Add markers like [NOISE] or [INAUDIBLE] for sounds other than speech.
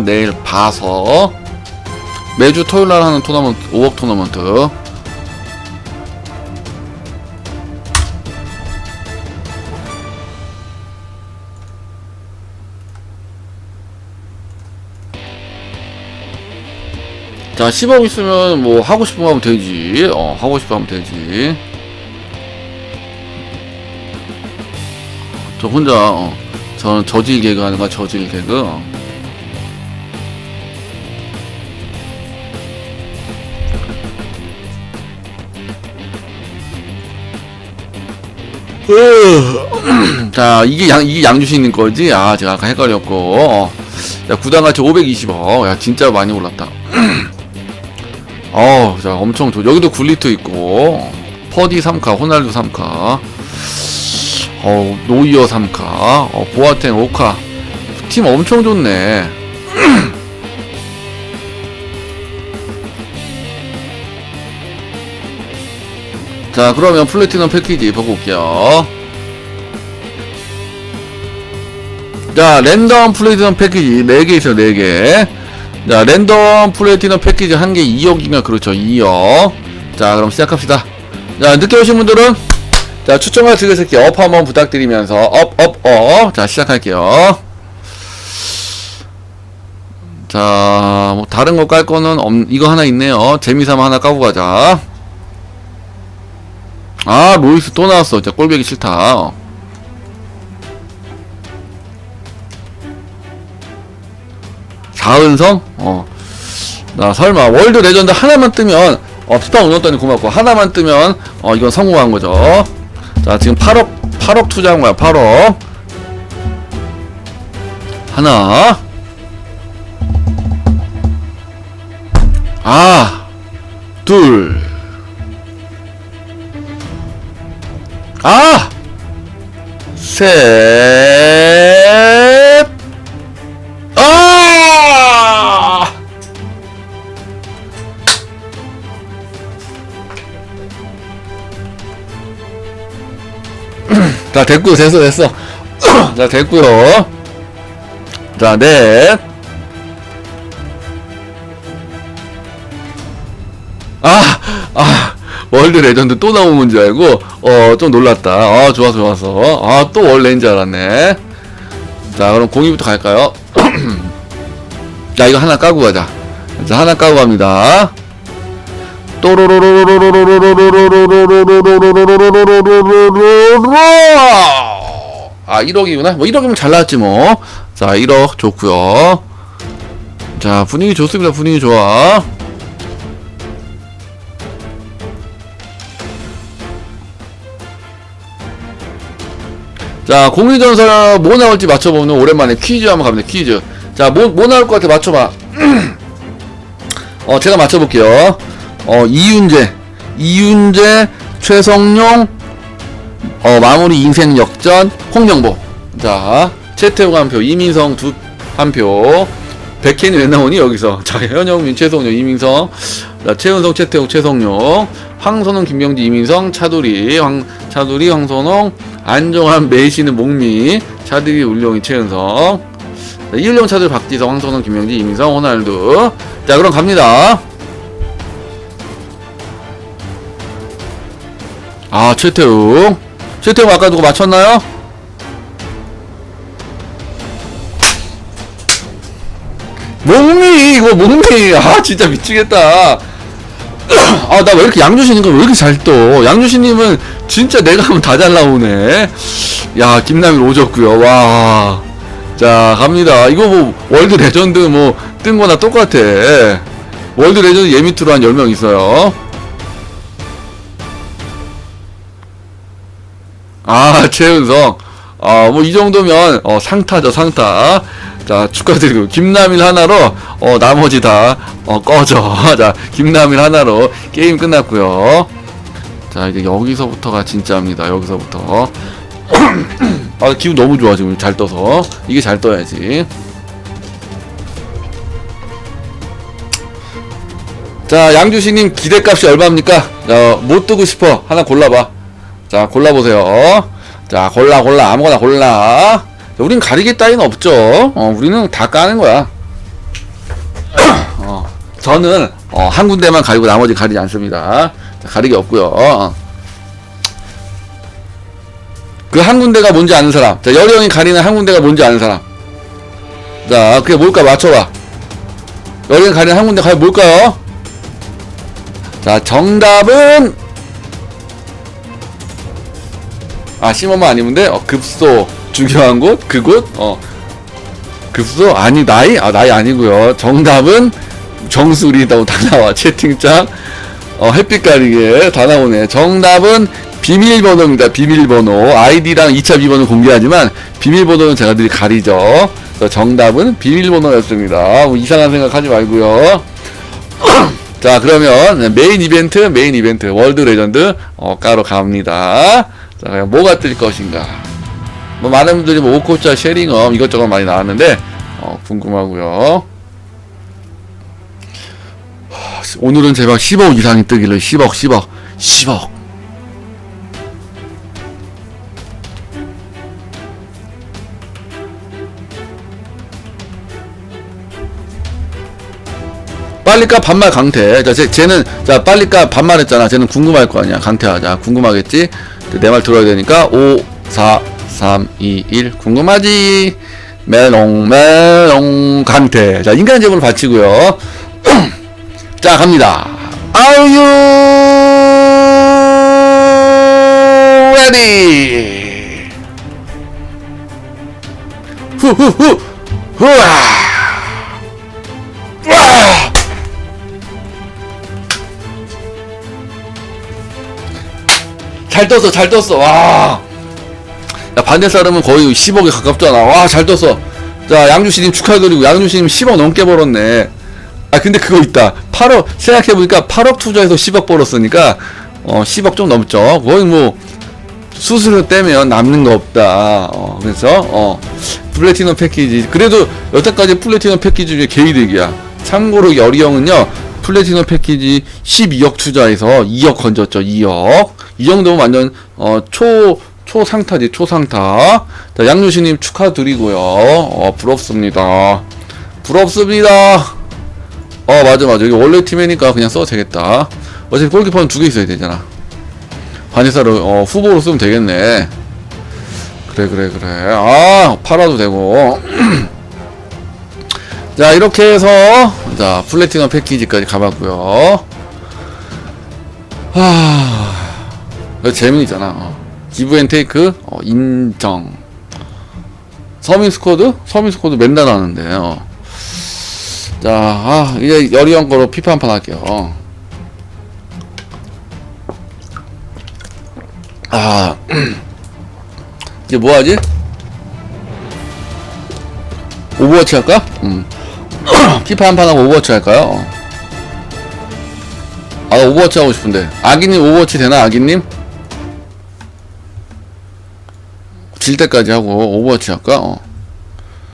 내일 봐서 매주 토요일 날 하는 토너먼트 5억 토너먼트. 자 10억 있으면 뭐 하고 싶은 거 하면 되지. 어 하고 싶어 하면 되지. 저 혼자 어, 저는 저질 개그 하는 거야 저질 개그 [CLEARS THROAT] 자 이게 양 이게 양주신님 거지 아 제가 아까 헷갈렸고 어. 자 구단가치 520억 야 진짜 많이 올랐다 [CLEARS THROAT] 어, 자, 엄청 좋. 여기도 굴리트 있고, 퍼디 3카, 호날두 3카, 어, 노이어 3카, 어, 보아텐 5카. 팀 엄청 좋네. [CLEARS THROAT] 자, 그러면 플래티넘 패키지 보고 올게요. 자, 랜덤 플래티넘 패키지 4개 있어요, 4개. 자, 랜덤 플래티넘 패키지 한 개 2억이면 그렇죠. 2억. 자, 그럼 시작합시다. 자, 늦게 오신 분들은 자, 추천과 즐겨찾기 업 한번 부탁드리면서 업, 업, 업. 자, 시작할게요. 자, 뭐 다른 거 깔 거는 없, 이거 하나 있네요. 재미삼아 하나 까고 가자. 아, 로이스 또 나왔어. 진짜 꼴배기 싫다. 사은성? 어. 나 설마 월드 레전드 하나만 뜨면 어 피파 운영단이 고맙고 하나만 뜨면 어 이건 성공한 거죠. 자 지금 8억 8억 투자한 거야 8억 하나 아 둘. 아! 셋! 아! [CLEARS THROAT] 자, 됐고요. 됐어, 됐어. [CLEARS THROAT] 자, 됐고요. 자, 넷. 아, 아, 월드 레전드 또 나오는 줄 알고, 어, 좀 놀랐다. 아, 좋아서, 좋아서. 아, 또 원래인 줄 알았네. 자, 그럼 공이부터 갈까요? [CLEARS THROAT] 자, 이거 하나 까고 가자. 자, 하나 까고 갑니다. 아 1억이구나 뭐 1억이면 잘 나왔지 뭐자 1억 좋고요 자 분위기 좋습니다 분위기 좋아 자 공리전설 뭐 나올지 맞춰보는 오랜만에 퀴즈 한번 갑니다 퀴즈. 자뭐 뭐 나올 것 같아? 맞춰봐. [CLEARS THROAT] 어 제가 맞춰볼게요. 어 이윤재. 이윤재 최성용 어 마무리 인생 역전 홍명보. 자 최태웅 한표 이민성 두 한표. 백현이 왜 나오니 여기서? [LAUGHS] 자 현영민 최성용 이민성 자 최은성 최태웅 최성용 황선홍 김병지 이민성 차두리 황 차두리 황선홍 안정환 메이시는 목미 차두리 울룡이 최은성 자, 이을령 차두리 박지성 황선홍 김병지 이민성 호날두. 자 그럼 갑니다. 아 최태웅 최태웅 아까 누구 맞췄나요? 목미 이거 목미. 아 진짜 미치겠다 아 나 왜 이렇게 양주신인 걸왜 이렇게 잘 떠? 양주신님은 진짜 내가 하면 다 잘 나오네. 야 김남일 오졌구요. 와 자 갑니다. 이거 뭐 월드 레전드 뭐 뜬 거나 똑같아. 월드 레전드 예미트로 한 10명 있어요. 아, 최은성. 아, 뭐, 이 정도면, 어, 상타죠, 상타. 자, 축하드리고, 김남일 하나로, 어, 나머지 다, 어, 꺼져. [LAUGHS] 자, 김남일 하나로 게임 끝났고요 자, 이제 여기서부터가 진짜입니다, 여기서부터. [CLEARS THROAT] 아, 기분 너무 좋아, 지금 잘 떠서. 이게 잘 떠야지. 자, 양주식님 기대값이 얼마입니까? 어, 못 뜨고 싶어. 하나 골라봐. 자, 골라보세요. 자, 골라, 골라. 아무거나 골라. 자, 우린 가리개 따위는 없죠. 어, 우리는 다 까는 거야. 어, 저는 어, 한 군데만 가리고 나머지 가리지 않습니다. 자, 가리기 없고요. 그 한 군데가 뭔지 아는 사람. 자, 여리 형이 가리는 한 군데가 뭔지 아는 사람. 자, 그게 뭘까 맞춰봐. 여리 형이 가리는 한 군데 과연 뭘까요? 자, 정답은 아 심어만 아니면데 어, 급소 중요한 곳 그곳 어. 급소 아니 나이? 아 나이 아니고요. 정답은 정수리라고 다 나와. 채팅창. 어 햇빛 가리게 다 나오네. 정답은 비밀번호입니다. 비밀번호. 아이디랑 2차 비번호 공개하지만 비밀번호는 제가 늘 가리죠. 정답은 비밀번호였습니다. 뭐 이상한 생각하지 말고요. [CLEARS THROAT] 자 그러면 메인 이벤트 메인 이벤트. 월드 레전드 어 까러 갑니다. 자 과연 뭐가 뜰 것인가 뭐 많은 분들이 뭐 오코차 쉐링엄 이것저것 많이 나왔는데 어 궁금하고요 하, 오늘은 제발 10억 이상이 뜨기를 10억 10억 10억 빨리까 반말 강태. 자, 쟤, 쟤는, 자, 빨리까 반말했잖아. 쟤는 궁금할 거 아니야. 강태야. 자, 궁금하겠지? 내 말 들어야 되니까, 5, 4, 3, 2, 1. 궁금하지? 메롱, 메롱, 강태. 자, 인간 제목을 바치고요 [CLEARS THROAT] 자, 갑니다. Are you ready? 후후후, 후아! 잘 떴어, 잘 떴어, 와. 야, 반대 사람은 거의 10억에 가깝잖아. 와, 잘 떴어. 자, 양주씨님 축하드리고, 양주씨님 10억 넘게 벌었네. 아, 근데 그거 있다. 8억, 생각해보니까 8억 투자해서 10억 벌었으니까, 어, 10억 좀 넘죠. 거의 뭐, 수수료 떼면 남는 거 없다. 어, 그래서, 어, 플래티넘 패키지. 그래도 여태까지 플래티넘 패키지 중에 개이득이야. 참고로 여리 형은요, 플래티넘 패키지 12억 투자해서 2억 건졌죠. 2억. 이 정도면 완전, 어, 초, 초상타지, 초상타. 자, 양유시님 축하드리고요. 어, 부럽습니다. 부럽습니다. 어, 맞아, 맞아. 여기 원래 팀이니까 그냥 써도 되겠다. 어차피 골키퍼는 두 개 있어야 되잖아. 바니사를, 어, 후보로 쓰면 되겠네. 그래, 그래, 그래. 아, 팔아도 되고. [CLEARS THROAT] 자, 이렇게 해서, 자, 플래티넘 패키지까지 가봤고요 하, 재미있잖아. 어. 기브 앤 테이크, 어, 인정. 서민 스쿼드? 서민 스쿼드 맨날 하는데, 어. 자, 아, 이제 여리 형 거로 피파 한 판 할게요. 아, [CLEARS THROAT] 이제 뭐 하지? 오버워치 할까? 음. [CLEARS THROAT] 피파 한 판 하고 오버워치 할까요? 아, 나 오버워치 하고 싶은데. 아기님 오버워치 되나, 아기님? 질 때까지 하고 오버워치 할까? 어.